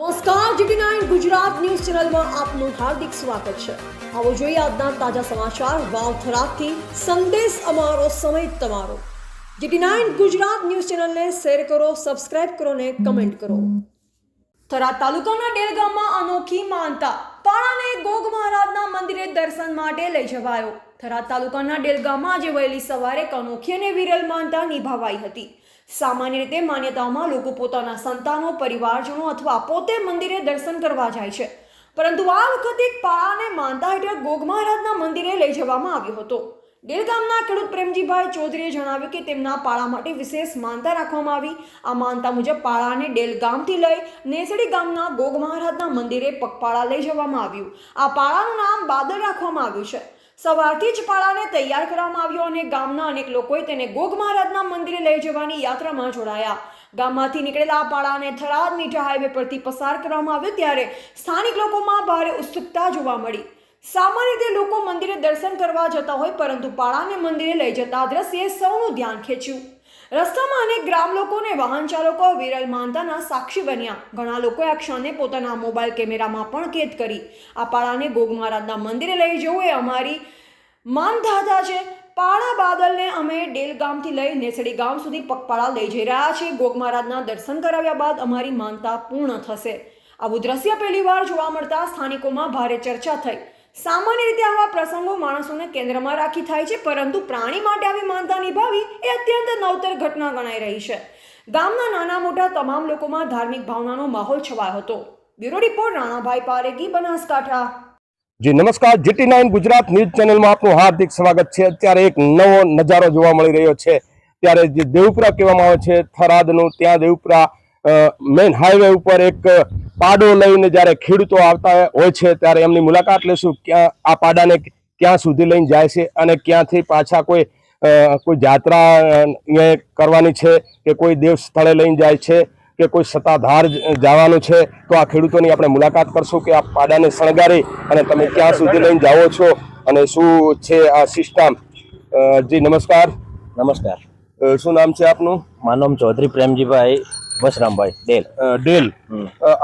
નમસ્કાર GT nine Gujarat news ચેનલમાં આપનું હાર્દિક સ્વાગત છે. આવો જોઈએ આજના તાજા સમાચાર વાવથરાથી સંદેશ અમારો, સમય તમારો. જીટી નાઇન ગુજરાત ન્યૂઝ ચેનલને શેર કરો, સબસ્ક્રાઇબ કરો ને કમેન્ટ કરો. થરા તાલુકાના ડેલ ગામમાં અનોખી માનતા. પાણાને ગોગ મહારાજના મંદિરે દર્શન માટે લઈ જવાયો. થરા તાલુકાના ડેલગામમાં આજે વહેલી સવારે એક અનોખી અને વિરલ માનતા નિભાવાઈ હતી. સામાન્ય રીતે માન્યતાઓમાં લોકો પોતાના સંતાનો, પરિવારજનો અથવા પોતે મંદિરે દર્શન કરવા જાય છે. પરંતુ આ વખતે એક પાળાને માનતા હેઠળ ગોગ મહારાજના મંદિરે લઈ જવામાં આવ્યો હતો. ડેલ ખેડૂત પ્રેમજીભાઈ ચૌધરીએ જણાવ્યું કે તેમના પાળા માટે વિશેષ માનતા રાખવામાં આવી. આ માનતા મુજબ પાળાને ડેલ ગામથી લઈ નેસડી ગામના ગોગ મહારાજના મંદિરે પગપાળા લઈ જવામાં આવ્યું. આ પાળાનું નામ બાદલ રાખવામાં આવ્યું છે. સવારથી જ પાળાને તૈયાર કરવામાં આવ્યો અને ગામના અનેક લોકોએ તેને ગોગ મહારાજના મંદિરે લઈ જવાની યાત્રામાં જોડાયા. ગામમાંથી નીકળેલા આ પાળાને થરાદ મીઠા હાઈવે પરથી પસાર કરવામાં આવ્યો ત્યારે સ્થાનિક લોકોમાં ભારે ઉત્સુકતા જોવા મળી. સામાન્ય રીતે લોકો મંદિરે દર્શન કરવા જતા હોય, પરંતુ પાળાને મંદિરે લઈ જતા દ્રશ્યે સૌનું ધ્યાન ખેંચ્યું. રસ્તામાં અનેક ગ્રામ લોકો અને વાહન ચાલકો વિરલ માનતાના સાક્ષી બન્યા. ઘણા લોકોએ આ ક્ષણને પોતાના મોબાઈલ કેમેરામાં પણ કેદ કરી. આ પાળાને ગોગ મહારાજના મંદિરે લઈ જવું એ અમારી માનધાતા છે. પાળા બાદલને અમે ડેલ ગામથી લઈ નેસડી ગામ સુધી પગપાળા લઈ જઈ રહ્યા છીએ. ગોગ મહારાજના દર્શન કરાવ્યા બાદ અમારી માનતા પૂર્ણ થશે. આવું દ્રશ્ય પહેલીવાર જોવા મળતા સ્થાનિકોમાં ભારે ચર્ચા થઈ. સામાન્ય રીતે આવા પ્રસંગો માણસોને કેન્દ્રમાં રાખી થાય છે, પરંતુ પ્રાણી માટે આવી માનતા નિભાવી એ અત્યંત નવતર ઘટના ગણાઈ રહી છે. ગામના નાના મોટા તમામ લોકોમાં ધાર્મિક ભાવનાનો માહોલ છવાયો હતો. Bureau report, Ranabhai Paregi Banaskantha. જી, નમસ્કાર. જીટી નાઇન ગુજરાત ન્યૂઝ ચેનલમાં આપનું હાર્દિક સ્વાગત છે. અત્યારે એક નવો નજારો જોવા મળી રહ્યો છે. ત્યારે જે દેવપુરા કહેવામાં આવે છે, થરાદનું, ત્યાં દેવપુરા મેઇન હાઈવે ઉપર એક પાડો લઈને જ્યારે ખેડૂતો આવતા હોય છે ત્યારે એમની મુલાકાત લેશું. ક્યાં આ પાડાને ક્યાં સુધી લઈને જાય છે અને ક્યાંથી પાછા કોઈ કોઈ જાત્રા કરવાની છે કે કોઈ દેવ સ્થળે લઈને જાય છે કે કોઈ સત્તાધાર જવાનું છે તો આ ખેડૂતોની આપણે મુલાકાત કરશું કે આ પાડાને શણગારી અને તમે ક્યાં સુધી લઈને જાઓ છો અને શું છે આ સિસ્ટમ. જી નમસ્કાર. નમસ્કાર. શું નામ છે આપનું? મારું નામ ચૌધરી પ્રેમજીભાઈ. બસરામભાઈ ડેલ. ડેલ.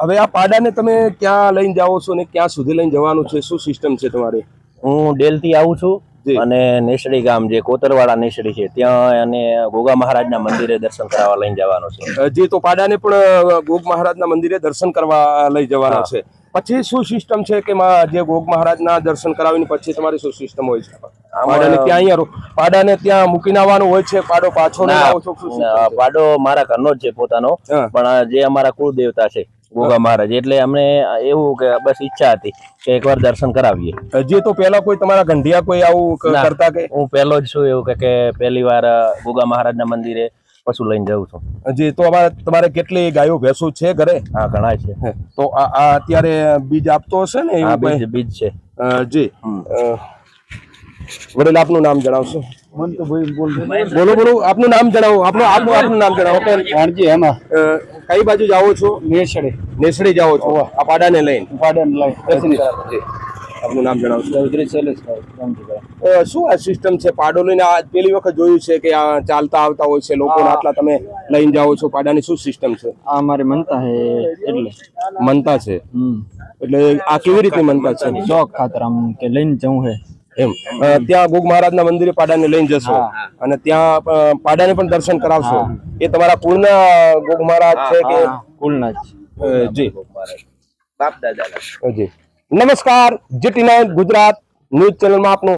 હવે આ પાડાને તમે ક્યાં લઈને જાઓ છો અને ક્યાં સુધી લઈને જવાનું છે? શું સિસ્ટમ છે તમારી? હું ડેલથી આવું છું અને નેસડી ગામ જે કોતરવાડા નેસડી છે ત્યાં અને ગોગા મહારાજના મંદિરે દર્શન કરાવવા લઈને જવાનું છે. જે તો પાડાને પણ ગોગ મહારાજના મંદિરે દર્શન કરવા લઈ જવાના છે. પછી શું સિસ્ટમ છે કે જે ગોગ મહારાજના દર્શન કરાવીને પછી તમારી શું સિસ્ટમ હોય છે? પાડાને ત્યાં અહીંયા પાડાને ત્યાં મૂકીને આવવાનું હોય છે? પાડો પાછો? પાડો મારા ઘરનો જ છે પોતાનો. પણ આ જે અમારા કુળ દેવતા છે ગોગા મહારાજ એટલે અમને એવું કે બસ ઈચ્છા હતી કે એકવાર દર્શન કરાવીએ. હજી તો પેલા કોઈ તમારા ગંઢિયા કોઈ આવું કરતા કે? હું પહેલો જ છું એવું કે કે પહેલી વાર ગોગા મહારાજના મંદિરે પશુ લઈને જાઉં છું. જી તો તમારે કેટલી ગાયો ભેંસો છે ઘરે? હા ઘણા છે. તો આ આ અત્યારે બીજ આપતો હશે ને એવું બીજ બીજ છે. જી. વડીલ આપનું નામ જણાવશો? બોલો બોલો આપનું નામ જણાવો. આપનું આપનું આપનું નામ જણાવો. વાણજી એમાં. કઈ બાજુ જાઓ છો? નેસડે. નેસડી જાઓ છો. આ પાડાને લઈને. પાડાને લાઈ દર્શન કરાવવા. જી. આપનું નામ જણાવશો ચૌધરી શૈલેષભાઈ શું આ સિસ્ટમ છે? પાડો લઈને આ પેલી વખત જોયું છે કે આ ચાલતા આવતા હોય છે? લોકો આટલા તમે લઈને જાઓ છો પાડાની શું સિસ્ટમ છે? આ અમારી મનતા છે એટલે. મનતા છે? એટલે આ કેવી રીતની મનતા છે? શોખ ખાતર આમ કે લઈને જવું હે. એમ. ત્યાં મહારાજ મહારાજના મંદિરે પાડાને લઈને જશો. અને ત્યાં પાડાને પણ દર્શન કરાવશો. એ તમારા કુળના ગોગ મહારાજ છે કે? અ, જી. બાપ દાદા જી. નમસ્કાર જીટી નાઇન ગુજરાત ન્યૂઝ ચેનલમાં આપનું